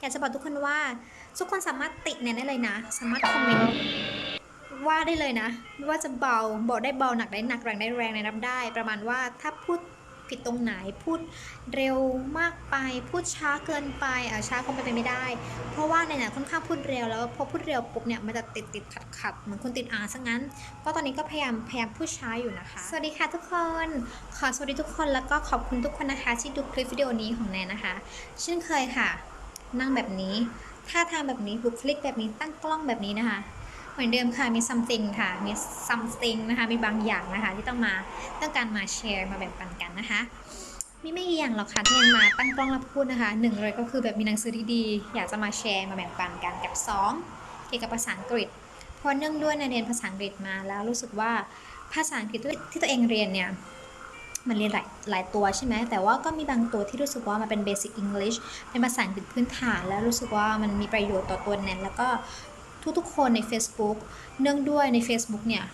อยากจะบอกทุกคนว่า ทุกคนสามารถติแนนได้เลยนะ สามารถคอมเมนต์ว่าได้เลยนะว่าจะเบาบอกได้เบาหนักได้หนักแรงได้แรงในรับได้ ประมาณว่าถ้าพูดผิดตรงไหนพูดเร็วมากไป พูดช้าเกินไปอะช้าคงเป็นไปไม่ได้ เพราะว่าในเนี่ยค่อนข้างพูดเร็วแล้วพอพูดเร็วปุ๊บเนี่ยมันจะติดติดขัดขัดเหมือนคนติดอ่านซะงั้น ก็ตอนนี้ก็พยายามพยายามพูดช้าอยู่นะคะ สวัสดีค่ะทุกคน ขอสวัสดีทุกคนแล้วก็ขอบคุณทุกคนนะคะที่ดูคลิปวิดีโอนี้ของแนนนะคะ เช่นเคยค่ะ นั่งแบบนี้ท่าทางแบบนี้บุคลิกแบบนี้ตั้งกล้องแบบนี้นะคะ เหมือนเดิมค่ะมี something ค่ะมี something นะคะมีบางอย่างนะคะที่ต้องมาต้องการมาแชร์มาแบ่งปันกันนะคะมีไม่กี่อย่างหรอกค่ะที่แนนมาตั้งกล้องแล้วพูดนะคะหนึ่งเลยก็คือแบบมีหนังสือที่ดี อยากจะมาแชร์มาแบ่งปันกันกับสองเกี่ยวกับภาษาอังกฤษ เพราะเนื่องด้วยในเรียนภาษาอังกฤษมาแล้วรู้สึกว่าภาษาอังกฤษที่ตัวเองเรียนเนี่ย มันเรียนหลายหลายตัวใช่ไหมแต่ว่าก็มีบางตัวที่รู้สึกว่ามันเป็น basic English เป็นภาษาอังกฤษพื้นฐาน แล้วรู้สึกว่ามันมีประโยชน์ต่อตัวแนนแล้วก็ทุกๆคนใน Facebook เนื่องด้วยใน Facebook เนี่ย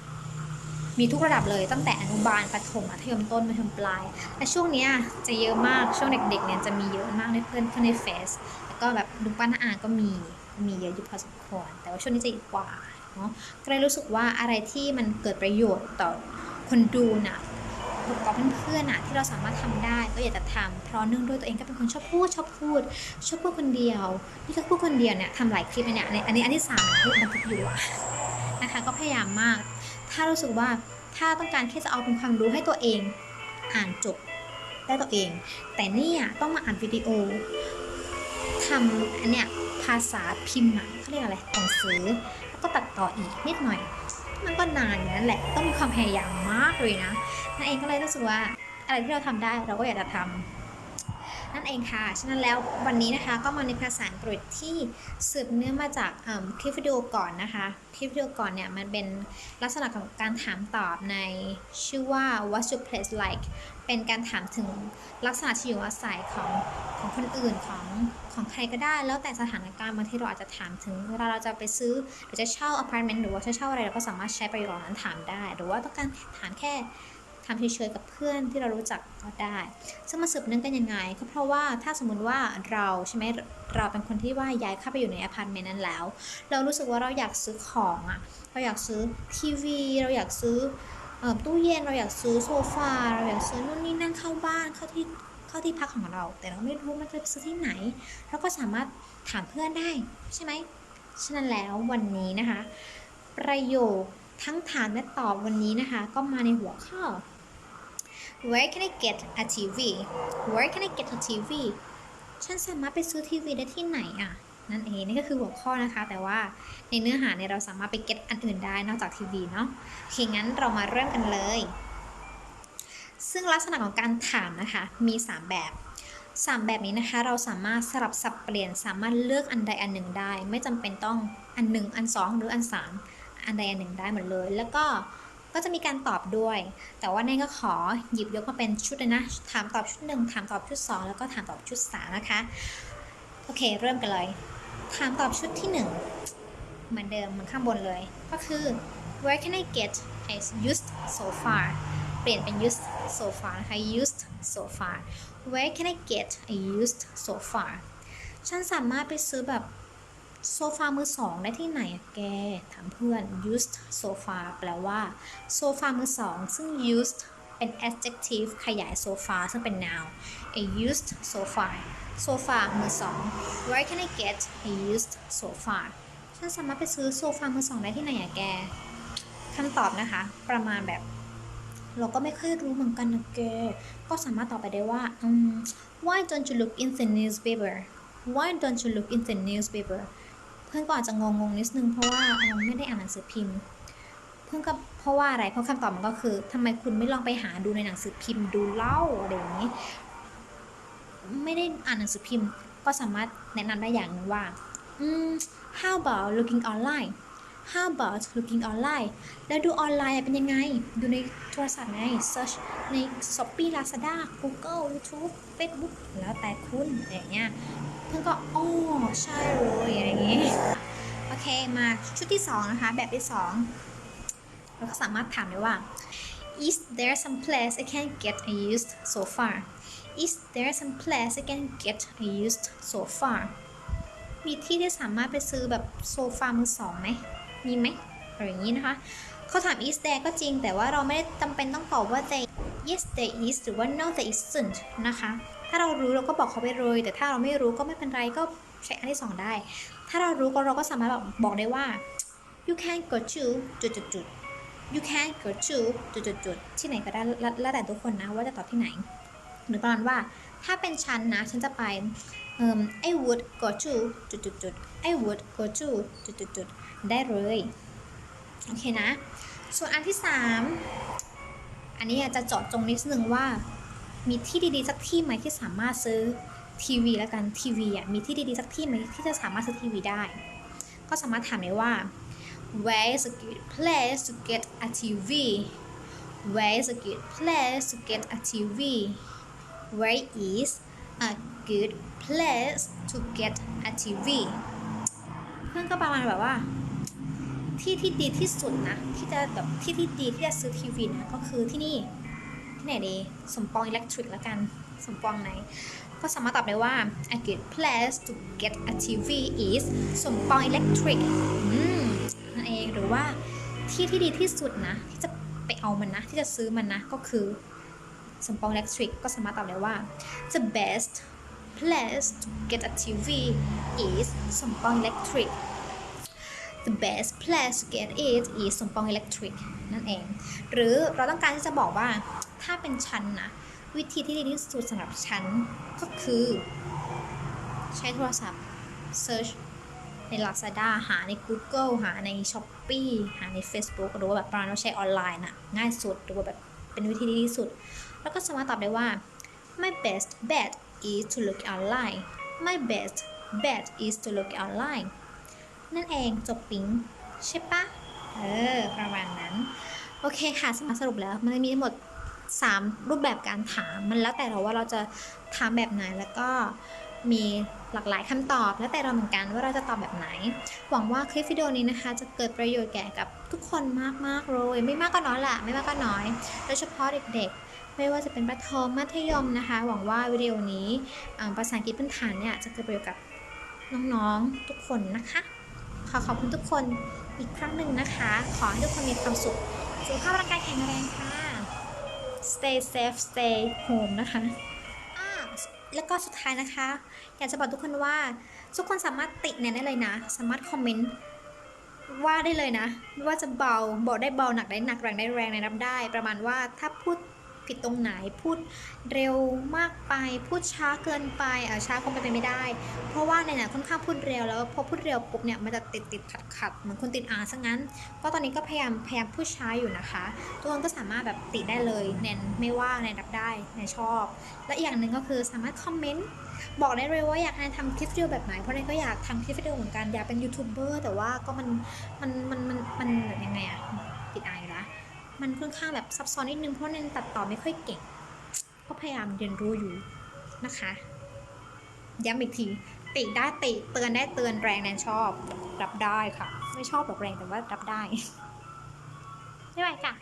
มีทุกระดับเลยตั้งแต่อนุบาลประถมมัธยมต้นมัธยมปลาย และช่วงนี้จะเยอะมากช่วงเด็กๆเนี่ยจะมีเยอะมากในเพื่อนเพื่อนในเฟซแล้วก็แบบลุงป้าน้าอาก็มีมีเยอะอยู่พอสมควร แต่ว่าช่วงนี้จะอีกกว่าเนาะก็เลยรู้สึกว่าอะไรที่มันเกิดประโยชน์ต่อคนดูน่ะ ต่อเพื่อนๆน่ะที่เราสามารถทำได้ก็อยากจะทำเพราะเนื่องด้วยตัวเองก็เป็นคนชอบพูดชอบพูดชอบพูดคนเดียว นี่ก็พูดคนเดียวเนี่ยทำหลายคลิปเนี่ยอันนี้อันที่สามพูดบันทึกอยู่นะคะก็พยายามมาก ถ้ารู้สึกว่าถ้าต้องการแค่จะเอาเป็นความรู้ให้ตัวเองอ่านจบได้ตัวเอง แต่เนี่ยต้องมาอ่านวิดีโอทำอันเนี้ยภาษาพิมพ์อะเขาเรียกอะไรหนังสือแล้วก็ตัดต่ออีกนิดหน่อย มันก็นานอย่างนั้นแหละ ต้องมีความพยายามมากเลยนะนั่นเองก็เลยรู้สึกว่าอะไรที่เราทำได้เราก็อยากจะทำ นั่นเองค่ะ ฉะนั้นแล้ววันนี้นะคะก็มาในภาษาอังกฤษที่สืบเนื่องมาจากคลิปวิดีโอก่อนนะคะ คลิปวิดีโอก่อนเนี่ยมันเป็นลักษณะของการถามตอบในชื่อว่า what's your place like เป็นการถามถึงลักษณะที่อยู่อาศัยของของคนอื่นของของใครก็ได้แล้วแต่สถานการณ์บางทีเราอาจจะถามถึงเวลาเราจะไปซื้อหรือจะเช่าอพาร์ตเมนต์หรือว่าจะเช่าอะไรเราก็สามารถใช้ประโยคนั้นถามได้ หรือว่าต้องการถามแค่ ถาเฉยๆกับเพื่อนที่เรารู้จักก็ได้ ซึ่งมาสืบเนื่องกันยังไง ก็เพราะว่าถ้าสมมติว่าเราใช่ไหมเราเป็นคนที่ว่าย้ายเข้าไปอยู่ในอพาร์ตเมนต์นั้นแล้ว เรารู้สึกว่าเราอยากซื้อของอะเราอยากซื้อทีวี เราอยากซื้ออตู้เย็น เราอยากซื้อโซฟา เราอยากซื้อนู่นนี่นั่นเข้าบ้านเข้าที่เข้าที่พักของเรา แต่เราไม่รู้มันจะซื้อที่ไหน เราก็สามารถถามเพื่อนได้ใช่ไหมฉะนั้นแล้ววันนี้นะคะ ประโยคทั้งถามและตอบวันนี้นะคะ ก็มาในหัวข้อ Where can I get a TV Where can I get a TV ฉันสามารถไปซื้อทีวีได้ที่ไหนอะ นั่นเองนี่ก็คือหัวข้อนะคะ แต่ว่าในเนื้อหาเนี่ยเราสามารถไปเก็ตอันอื่นได้นอกจากทีวีเนาะโอเคงั้นเรามาเริ่มกันเลย ซึ่งลักษณะของการถามนะคะ มี 3 แบบ 3 แบบนี้นะคะ เราสามารถสลับสับเปลี่ยนสามารถเลือกอันใดอันหนึ่งได้ ไม่จำเป็นต้องอันหนึ่งอันสองหรืออันสามอันใดอันหนึ่งได้หมดเลย แล้วก็ ก็จะมีการตอบด้วย แต่ว่าเนนก็ขอหยิบยกมาเป็นชุดเลยนะ ถามตอบชุดหนึ่งถามตอบชุดสองแล้วก็ถามตอบชุดสามนะคะ โอเค เริ่มกันเลย ถามตอบชุดที่ 1 เหมือนเดิมเหมือนข้างบนเลย ก็คือ where can I get a used so far เปลี่ยนเป็น used so far นะคะ used so far where can I get a used so far ฉันสามารถไปซื้อแบบ โซฟามือสองได้ที่ไหนแก ถามเพื่อน used sofa แปลว่า โซฟามือสอง ซึ่ง used เป็น adjective ขยายโซฟาซึ่งเป็น noun a used sofa โซฟามือสอง Where can I get a used sofa ฉันสามารถไปซื้อโซฟามือสองได้ที่ไหนอะแกคำตอบนะคะ ประมาณแบบ เราก็ไม่ค่อยรู้เหมือนกันนะแก ก็สามารถตอบไปได้ว่า Why don't you look in the newspaper Why don't you look in the newspaper พื่อนก็อาจจะงงๆนิดนึงเพราะว่าเราไม่ได้อ่านหนังสือพิมพ์ เพื่อนก็เพราะว่าอะไรเพราะคำตอบมันก็คือทำไมคุณไม่ลองไปหาดูในหนังสือพิมพ์ดูเล่าอะไรอย่างนี้ ไม่ได้อ่านหนังสือพิมพ์ ก็สามารถแนะนำได้อย่างนึงว่าอืม how about looking online how about looking online แล้วดูออนไลน์เป็นยังไง ดูในโทรศัพท์ไง search ใน Shopee Lazada Google YouTube Facebook แล้วแต่คุณอย่างเงี้ย พื่อนก็อ๋อใช่เลยอย่างงี้ โอเคมาชุดที่ 2 นะคะ แบบที่ 2 เราก็สามารถถามได้ว่า is there some place I can get a used so far is there some place I can get a used so far มีที่ที่สามารถไปซื้อแบบโซฟามือสองไหมมีไหมอะไรอย่างนี้นะคะเขาถาม is there ก็จริงแต่ว่าเราไม่ได้จำเป็นต้องตอบว่า there yes there is หรือว่า no there isn't นะคะ ถ้าเรารู้เราก็บอกเขาไปเลย แต่ถ้าเราไม่รู้ก็ไม่เป็นไรก็ใช้อันที่สองได้ ถ้าเรารู้ก็เราก็สามารถบอกบอกได้ว่า you can go to จุดจุดจุด you can go to จุดจุดจุดที่ไหนก็ได้แล้วแต่ทุกคนนะว่าจะตอบที่ไหน หรือประมาณว่าถ้าเป็นฉันนะ ฉันจะไปเอ่ม I would go to จุดจุดจุด I would go to จุดจุดจุดได้เลย โอเคนะ ส่วนอันที่สาม อันนี้อาจจะเจาะจงนิดนึงว่า มีที่ดีๆสักที่ไหมที่สามารถซื้อทีวีแล้วกันทีวีอะมีที่ดีๆสักที่ไหมที่จะสามารถซื้อทีวีได้ ก็สามารถถามได้ว่า where is a good place to get a TV where is a good place to get a TV where is a good place to get a TV เพื่อนก็ประมาณแบบว่า ที่ที่ดีที่สุดนะ ที่จะแบบที่ที่ดีที่จะซื้อทีวีนะก็คือที่นี่ ที่ไหนดีสมปองอิเล็กทริกแล้วกัน สมปองไหน ก็สามารถตอบได้ว่า a good place to get a TV is สมปองอิเล็กทริกนั่นเองหรือว่าที่ที่ดีที่สุดนะ ที่จะไปเอามันนะ ที่จะซื้อมันนะ ก็คือสมปองอิเล็กทริกก็สามารถตอบได้ว่า the best place to get a TV is สมปองอิเล็กทริก the best place to get it is สมปองอิเล็กทริกนั่นเอง หรือเราต้องการที่จะบอกว่าถ้าเป็นฉันนะ วิธีที่ดีที่สุดสำหรับฉันก็คือ ใช้โทรศัพท์ search ใน Lazada หาใน Google หาใน Shopee หาใน Facebook หรือว่าแบบประมาณว่าใช้ออนไลน์น่ะ ง่ายสุดหรือว่าแบบเป็นวิธีที่ดีที่สุด แล้วก็สามารถตอบได้ว่า my best bet is to look online my best bet is to look online นั่นเองจบปิ๊งใช่ปะเออประมาณนั้น โอเคค่ะสมสรุปแล้วมันมีทั้งหมด 3 รูปแบบการถามมันแล้วแต่เราว่าเราจะถามแบบไหนแล้วก็มีหลากหลายคำตอบ แล้วแต่เราเหมือนกันว่าเราจะตอบแบบไหน หวังว่าคลิปวิดีโอนี้นะคะ จะเกิดประโยชน์แก่กับทุกคนมากๆเลย ไม่มากก็น้อยแหละไม่มากก็น้อย โดยเฉพาะเด็กๆ ไม่ว่าจะเป็นประถมมัธยมนะคะ หวังว่าวิดีโอนี้ภาษาอังกฤษพื้นฐานเนี่ยจะเกิดประโยชน์กับน้องๆทุกคนนะคะ ขอขอบคุณทุกคนอีกครั้งหนึ่งนะคะ ขอให้ทุกคนมีความสุข สุขภาพร่างกายแข็งแรงค่ะ stay safe stay home นะคะแล้วก็สุดท้ายนะคะ อยากจะบอกทุกคนว่า ทุกคนสามารถติเนี่ยได้เลยนะ สามารถคอมเมนต์ว่าได้เลยนะ ว่าจะเบาบอกได้เบาหนักได้หนักแรงได้แรงในรับได้ ประมาณว่าถ้าพูด ผิดตรงไหนพูดเร็วมากไป พูดช้าเกินไปเออช้าคงเป็นไปไม่ได้ เพราะว่าในน่ะค่อนข้างพูดเร็วแล้วพอพูดเร็วปุ๊บเนี่ยมันจะติดติดขัดขัดเหมือนคนติดอ่านซะงั้น ก็ตอนนี้ก็พยายามพยายามพูดช้าอยู่นะคะทุกคนก็สามารถแบบติดได้เลยแนนไม่ว่าแนนรับได้แนนชอบ และอีกอย่างหนึ่งก็คือสามารถคอมเมนต์บอกได้เลยว่าอยากให้ทำคลิปวิดีโอแบบไหนเพราะแนนก็อยากทำคลิปวิดีโอเหมือนกันอยากเป็นยูทูบเบอร์แต่ว่าก็มันมันมันมันมันแบบยังไงอะ มันค่อนข้างแบบซับซ้อนนิดนึงเพราะเนนตัดต่อไม่ค่อยเก่ง ก็พยายามเรียนรู้อยู่นะคะ ย้ำอีกที ติได้ติเตือนได้เตือนแรงแนนชอบ รับได้ค่ะ ไม่ชอบหรอกแรงแต่ว่ารับได้ไม่ไหวค่ะ